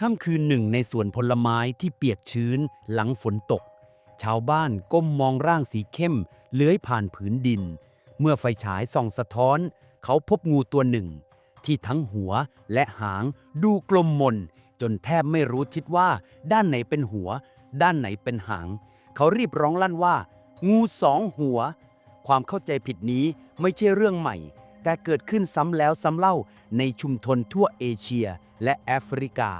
ค่ำคืนหนึ่งในสวนผลไม้ที่เปียกชื้นหลังฝนตก ชาวบ้านก้มมองร่างสีเข้มเลื้อยผ่านผืนดิน เมื่อไฟฉายส่องสะท้อน เขาพบงูตัวหนึ่ง ที่ทั้งหัวและหางดูกลมมน จนแทบไม่รู้ทิศว่าด้านไหนเป็นหัว ด้านไหนเป็นหาง เขารีบร้องลั่นว่า งูสองหัว ความเข้าใจผิดนี้ไม่ใช่เรื่องใหม่ แต่เกิดขึ้นซ้ำแล้วซ้ำเล่าในชุมชนทั่วเอเชียและแอฟริกา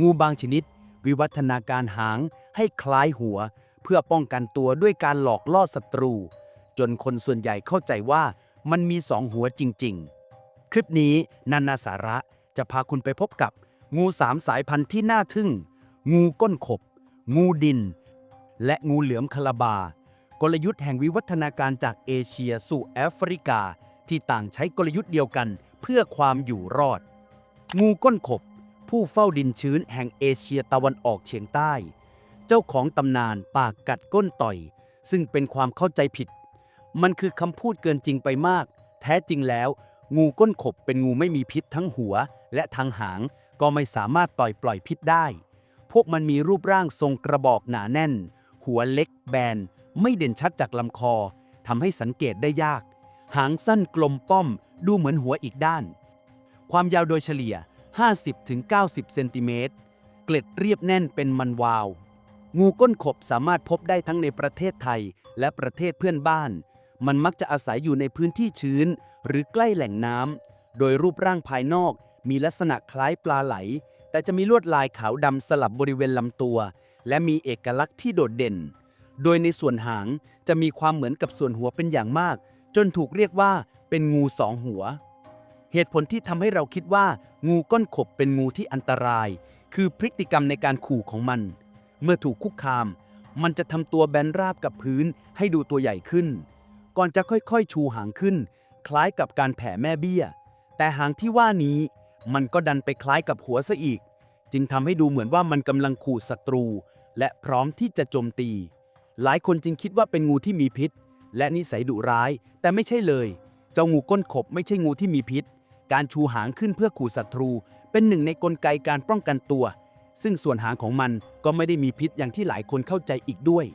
งูบางชนิด วิวัฒนาการหางให้คล้ายหัว เพื่อป้องกันตัวด้วยการหลอกล่อศัตรู จนคนส่วนใหญ่เข้าใจว่ามันมีสองหัวจริง ๆ คลิปนี้นานาสาระจะพาคุณไปพบกับ งูสามสายพันธุ์ที่น่าทึ่ง งูก้นขบ งูดิน และงูเหลือมคาลาบา กลยุทธ์แห่งวิวัฒนาการจากเอเชียสู่แอฟริกา ที่ต่างใช้กลยุทธ์เดียวกันเพื่อความอยู่รอด งูก้นขบ ผู้เฝ้าดินชื้นแห่งเอเชียตะวันออกเฉียงใต้ เจ้าของตำนานปากกัดก้นต่อย ซึ่งเป็นความเข้าใจผิด มันคือคำพูดเกินจริงไปมาก แท้จริงแล้ว งูก้นขบเป็นงูไม่มีพิษทั้งหัวและทางหาง ก็ไม่สามารถต่อยปล่อยพิษได้ พวกมันมีรูปร่างทรงกระบอกหนาแน่น หัวเล็กแบน ไม่เด่นชัดจากลำคอทำให้สังเกตได้ยาก หางสั้นกลมป้อม ดูเหมือนหัวอีกด้าน ความยาวโดยเฉลี่ย 50-90 เซนติเมตร เกล็ดเรียบแน่นเป็นมันวาว งูก้นขบสามารถพบได้ทั้งในประเทศไทยและประเทศเพื่อนบ้าน มันมักจะอาศัยอยู่ในพื้นที่ชื้น หรือใกล้แหล่งน้ำ โดยรูปร่างภายนอกมีลักษณะคล้ายปลาไหล แต่จะมีลวดลายขาวดำสลับบริเวณลำตัว และมีเอกลักษณ์ที่โดดเด่น โดยในส่วนหางจะมีความเหมือนกับส่วนหัวเป็นอย่างมาก จนถูกเรียกว่าเป็นงูสองหัว เหตุผลที่ทำให้เราคิดว่างูก้นขบเป็นงูที่อันตราย คือพฤติกรรมในการขู่ของมัน เมื่อถูกคุกคาม มันจะทำตัวแบนราบกับพื้นให้ดูตัวใหญ่ขึ้น ก่อนจะค่อยๆ ชูหางขึ้น คล้ายกับการแผ่แม่เบี้ย แต่หางที่ว่านี้ มันก็ดันไปคล้ายกับหัวซะอีก จึงทำให้ดูเหมือนว่ามันกำลังขู่ศัตรู และพร้อมที่จะโจมตี หลายคนจึงคิดว่าเป็นงูที่มีพิษ และนิสัยดุร้าย แต่ไม่ใช่เลย เจ้างูก้นขบไม่ใช่งูที่มีพิษ การชูหางขึ้นเพื่อขู่ศัตรู เป็นหนึ่งในกลไกการป้องกันตัว ซึ่งส่วนหางของมันก็ไม่ได้มีพิษอย่างที่หลายคนเข้าใจอีกด้วย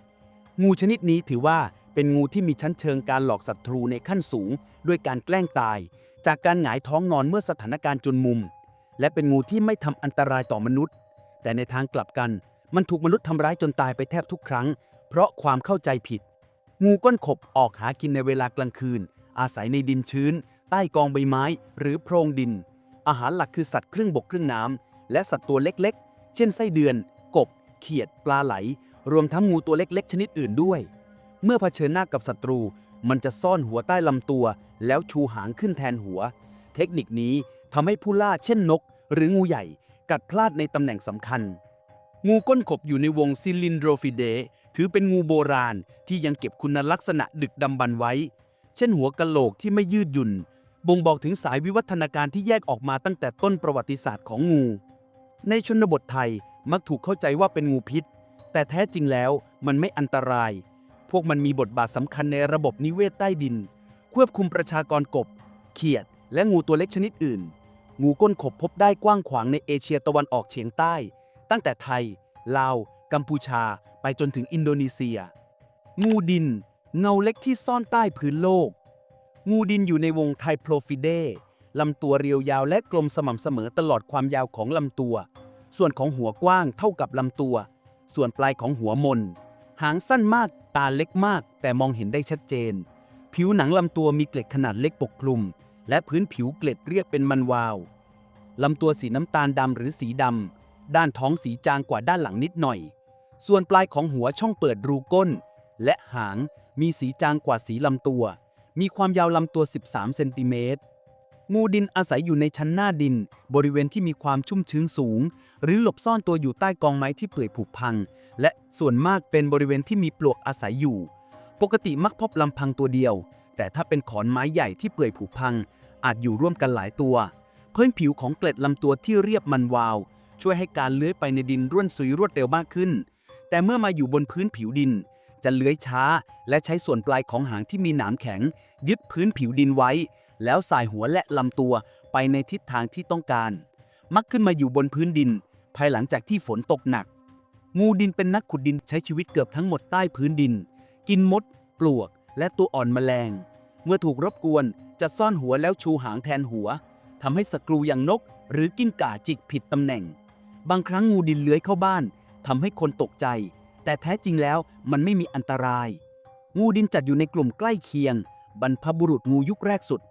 งูชนิดนี้ถือว่าเป็นงูที่มีชั้นเชิงการหลอกศัตรูในขั้นสูง ด้วยการแกล้งตาย จากการหงายท้องนอนเมื่อสถานการณ์จนมุม และเป็นงูที่ไม่ทำอันตรายต่อมนุษย์ แต่ในทางกลับกัน มันถูกมนุษย์ทำร้ายจนตายไปแทบทุกครั้ง เพราะความเข้าใจผิด งูก้นขบออกหากินในเวลากลางคืน อาศัยในดินชื้น ใต้กองใบไม้ หรือโพรงดิน อาหารหลักคือสัตว์ครึ่งบกครึ่งน้ำ และสัตว์ตัวเล็กๆ เช่นไส้เดือน กบ เขียด ปลาไหล รวมทั้งงูตัวเล็กๆ ชนิดอื่นด้วย เมื่อเผชิญหน้ากับศัตรู มันจะซ่อนหัวใต้ลำตัว แล้วชูหางขึ้นแทนหัว เทคนิคนี้ทำให้ผู้ล่าเช่นนก หรืองูใหญ่กัดพลาดในตำแหน่งสำคัญ งูก้นขบอยู่ในวงซิลินโดรฟิเดถือเป็นงูโบราณที่ยังเก็บคุณลักษณะดึกดำบรรไว้ เช่นหัวกะโหลกที่ไม่ยืดหยุ่น บ่งบอกถึงสายวิวัฒนาการที่แยกออกมาตั้งแต่ต้นประวัติศาสตร์ของงู ในชนบทไทยมักถูกเข้าใจว่าเป็นงูพิษ แต่แท้จริงแล้วมันไม่อันตราย พวกมันมีบทบาทสำคัญในระบบนิเวศใต้ดิน ควบคุมประชากรกบ เขียด และงูตัวเล็กชนิดอื่น งูก้นขบพบได้กว้างขวางในเอเชียตะวันออกเฉียงใต้ ตั้งแต่ไทย ลาว กัมพูชา ไปจนถึงอินโดนีเซีย งูดิน เงาเล็กที่ซ่อนใต้พื้นโลก งูดินอยู่ในวงไทโพรฟิเดลำตัวเรียวยาวและกลมสม่ำเสมอตลอดความยาวของลำตัว ส่วนของหัวกว้างเท่ากับลำตัว ส่วนปลายของหัวมน หางสั้นมาก ตาเล็กมาก แต่มองเห็นได้ชัดเจน ผิวหนังลำตัวมีเกล็ดขนาดเล็กปกคลุม และพื้นผิวเกล็ดเรียบเป็นมันวาวลำตัวสีน้ำตาลดำหรือสีดำ ด้านท้องสีจางกว่าด้านหลังนิดหน่อย ส่วนปลายของหัวช่องเปิดรูก้น และหางมีสีจางกว่าสีลำตัว มีความยาวลำตัว 13 เซนติเมตร งูดินอาศัยอยู่ในชั้นหน้าดิน บริเวณที่มีความชุ่มชื้นสูง หรือหลบซ่อนตัวอยู่ใต้กองไม้ที่เปื่อยผุพัง และส่วนมากเป็นบริเวณที่มีปลวกอาศัยอยู่ ปกติมักพบลำพังตัวเดียว แต่ถ้าเป็นขอนไม้ใหญ่ที่เปื่อยผุพัง อาจอยู่ร่วมกันหลายตัว พื้นผิวของเกล็ดลำตัวที่เรียบมันวาว ช่วยให้การเลื้อยไปในดินร่วนซุยรวดเร็วมากขึ้น แต่เมื่อมาอยู่บนพื้นผิวดิน จะเลื้อยช้า และใช้ส่วนปลายของหางที่มีหนามแข็ง ยึดพื้นผิวดินไว้ แล้วสายหัวและลำตัวไปในทิศทางที่ต้องการ มักขึ้นมาอยู่บนพื้นดิน ภายหลังจากที่ฝนตกหนัก งูดินเป็นนักขุดดินใช้ชีวิตเกือบทั้งหมดใต้พื้นดิน กินมด ปลวก และตัวอ่อนแมลง เมื่อถูกรบกวนจะซ่อนหัวแล้วชูหางแทนหัวทำให้ศัตรูอย่างนก หรือกิ้งก่าจิกผิดตำแหน่ง บางครั้งงูดินเลื้อยเข้าบ้านทำให้คนตกใจ แต่แท้จริงแล้วมันไม่มีอันตราย งูดินจัดอยู่ในกลุ่มใกล้เคียง บรรพบุรุษงูยุคแรกสุด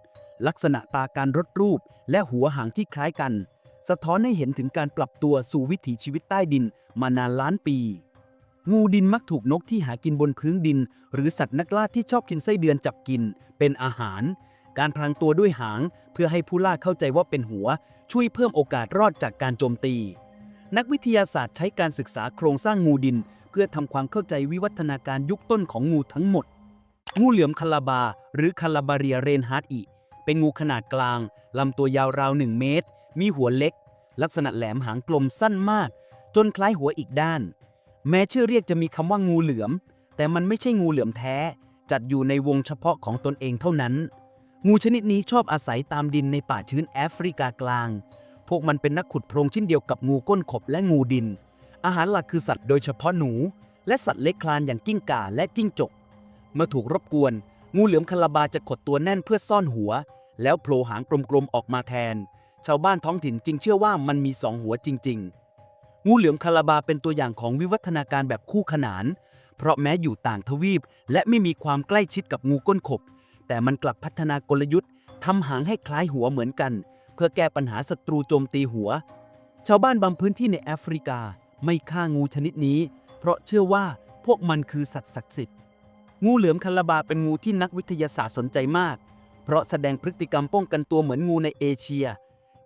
ลักษณะตาการรดรูป และหัวหางที่คล้ายกัน สะท้อนให้เห็นถึงการปรับตัวสู่วิถีชีวิตใต้ดินมานานล้านปี งูดินมักถูกนกที่หากินบนพื้นดิน หรือสัตว์นักล่าที่ชอบกินไส้เดือนจับกิน เป็นอาหาร การพรางตัวด้วยหาง เพื่อให้ผู้ล่าเข้าใจว่าเป็นหัว ช่วยเพิ่มโอกาสรอดจากการโจมตี นักวิทยาศาสตร์ใช้การศึกษาโครงสร้างงูดิน เพื่อทำความเข้าใจวิวัฒนาการยุคต้นของงูทั้งหมด งูเหลือมคาลาบา หรือคาลาบาเรียเรนฮาร์ดอีเป็นงูขนาดกลางลำตัวยาวราว 1 เมตร มีหัวเล็ก ลักษณะแหลมหางกลมสั้นมาก จนคล้ายหัวอีกด้าน แม้ชื่อเรียกจะมีคำว่างูเหลือม แต่มันไม่ใช่งูเหลือมแท้ จัดอยู่ในวงเฉพาะของตนเองเท่านั้น งูชนิดนี้ชอบอาศัยตามดินในป่าชื้นแอฟริกากลาง พวกมันเป็นนักขุดโพรงเช่นเดียวกับงูก้นขบและงูดิน อาหารหลักคือสัตว์โดยเฉพาะหนู และสัตว์เล็กคลานอย่างกิ้งก่าและจิ้งจก เมื่อถูกรบกวน งูเหลือมคาราบาจะขดตัวแน่นเพื่อซ่อนหัว แล้วโผล่หางกลมๆออกมาแทน ชาวบ้านท้องถิ่นจึงเชื่อว่ามันมีสองหัวจริง ๆ งูเหลือมคาราบาเป็นตัวอย่างของวิวัฒนาการแบบคู่ขนาน เพราะแม้อยู่ต่างทวีป และไม่มีความใกล้ชิดกับงูก้นขบ แต่มันกลับพัฒนากลยุทธ์ทำหางให้คล้ายหัวเหมือนกัน พื่อแก้ปัญหาศัตรูโจมตีหัว ชาวบ้านบางพื้นที่ในแอฟริกาไม่ฆ่างูชนิดนี้ เพราะเชื่อว่าพวกมันคือสัตว์ศักดิ์สิทธิ์ งูเหลือมคาราบาเป็นงูที่นักวิทยาศาสตร์สนใจมาก เพราะแสดงพฤติกรรมป้องกันตัวเหมือนงูในเอเชีย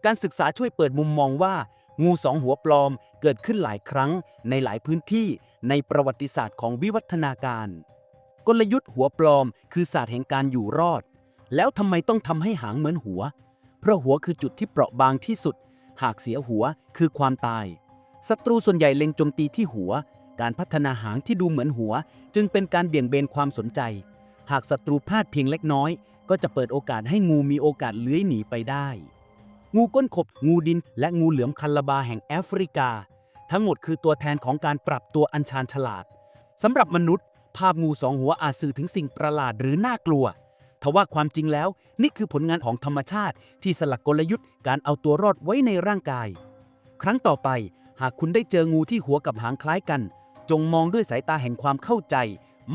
การศึกษาช่วยเปิดมุมมองว่า งูสองหัวปลอมเกิดขึ้นหลายครั้ง ในหลายพื้นที่ในประวัติศาสตร์ของวิวัฒนาการ กลยุทธ์หัวปลอม คือศาสตร์แห่งการอยู่รอด แล้วทำไมต้องทำให้หางเหมือนหัว เพราะหัวคือจุดที่เปราะบางที่สุด หากเสียหัวคือความตาย ศัตรูส่วนใหญ่เล็งโจมตีที่หัว การพัฒนาหางที่ดูเหมือนหัว จึงเป็นการเบี่ยงเบนความสนใจ หากศัตรูพลาดเพียงเล็กน้อย ก็จะเปิดโอกาสให้งูมีโอกาสเลื้อยหนีไปได้ งูก้นขบ งูดิน และงูเหลือมคันลาบาแห่งแอฟริกา ทั้งหมดคือตัวแทนของการปรับตัวอัญชานฉลาดสำหรับมนุษย์ ภาพงูสองหัวอาจสื่อถึงสิ่งประหลาดหรือน่ากลัว ทว่าความจริงแล้ว นี่คือผลงานของธรรมชาติที่สลักกลยุทธ์การเอาตัวรอดไว้ในร่างกาย ครั้งต่อไป หากคุณได้เจองูที่หัวกับหางคล้ายกัน จงมองด้วยสายตาแห่งความเข้าใจ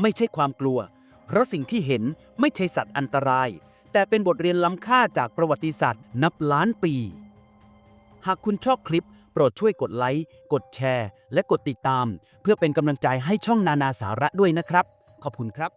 ไม่ใช่ความกลัว เพราะสิ่งที่เห็นไม่ใช่สัตว์อันตราย แต่เป็นบทเรียนล้ำค่าจากประวัติศาสตร์นับล้านปี หากคุณชอบคลิป โปรดช่วยกดไลค์กดแชร์ และกดติดตาม เพื่อเป็นกำลังใจให้ช่องนานาสาระด้วยนะครับ ขอบคุณครับ